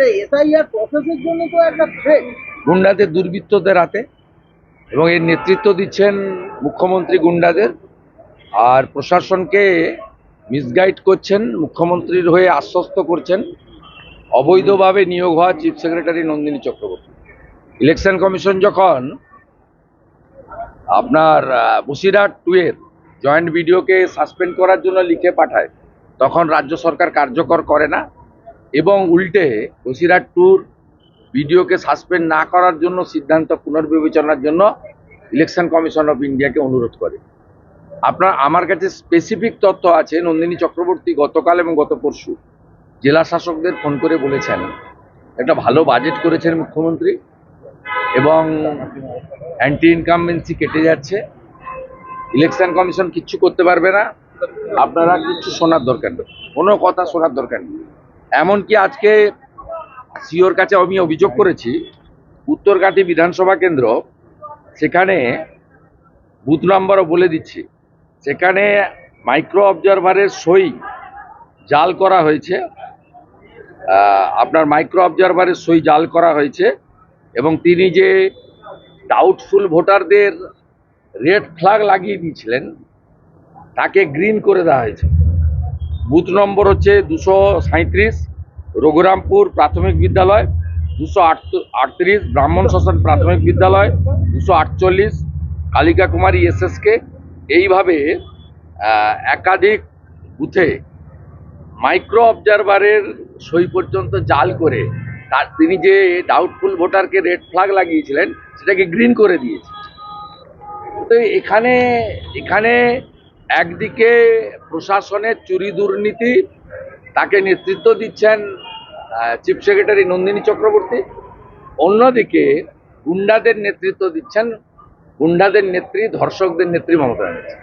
এটা এসআইআর প্রসেসের জন্য তো একটা থ্রেট গুন্ডাদের দুর্বৃত্তদের হাতে এবং এর নেতৃত্ব দিচ্ছেন মুখ্যমন্ত্রী গুন্ডাদের। আর প্রশাসনকে মিসগাইড করছেন, মুখ্যমন্ত্রীর হয়ে আশ্বস্ত করছেন অবৈধভাবে নিয়োগ হওয়া chief secretary Nandini Chakraborty. Election commission যখন আপনার বসিরহাট টু এর জয়েন্ট ভিডিওকে সাসপেন্ড করার জন্য লিখে পাঠায়, তখন রাজ্য সরকার কার্যকর করে না। এবং উল্টে বসিরহাট ট্যুর ভিডিওকে সাসপেন্ড না করার জন্য সিদ্ধান্ত পুনর্বিবেচনার জন্য ইলেকশন কমিশন অফ ইন্ডিয়াকে অনুরোধ করে। আপনার, আমার কাছে স্পেসিফিক তথ্য আছে, নন্দিনী চক্রবর্তী গতকাল এবং গত পরশু জেলা শাসকদের ফোন করে বলেছেন। একটা ভালো বাজেট করেছেন মুখ্যমন্ত্রী এবং অ্যান্টি ইনকামবেন্সি কেটে যাচ্ছে। ইলেকশন কমিশন কিচ্ছু করতে পারবে না। আপনারা কিচ্ছু শোনার দরকার নেই। কোনো কথা শোনার দরকার নেই। এমনকি আজকে সিওর কাছে আমি অভিযোগ করেছি উত্তরকাটি বিধানসভা কেন্দ্র, সেখানে বুথ নম্বরও বলে দিচ্ছি। সেখানে মাইক্রো অবজারভারের সই জাল করা হয়েছে। আপনার মাইক্রো অবজারভারের সই জাল করা হয়েছে এবং তিনি যে ডাউটফুল ভোটারদের রেড ফ্ল্যাগ লাগিয়ে দিয়েছিলেন, তাকে গ্রিন করে দেওয়া হয়েছে। বুথ নম্বর হচ্ছে দুশো সাঁত্রিশ রঘুরামপুর প্রাথমিক বিদ্যালয়, দুশো আটত্রিশ, ব্রাহ্মণ শ্মশান প্রাথমিক বিদ্যালয়, দুশো আটচল্লিশ, কালিকা কুমারী এসএসকে। এইভাবে একাধিক বুথে মাইক্রো অবজারভারের সই পর্যন্ত জাল করে তার তিনি যে ডাউটফুল ভোটারকে রেড ফ্ল্যাগ লাগিয়েছিলেন, সেটাকে গ্রিন করে দিয়েছে। তো এখানে এখানে একদিকে প্রশাসনের চুরি দুর্নীতি তাকে নেতৃত্ব দিচ্ছেন চিফ সেক্রেটারি নন্দিনী চক্রবর্তী। অন্যদিকে গুন্ডাদের নেতৃত্ব দিচ্ছেন গুন্ডাদের নেত্রী ধর্ষকদের নেত্রী মমতা ব্যানার্জি।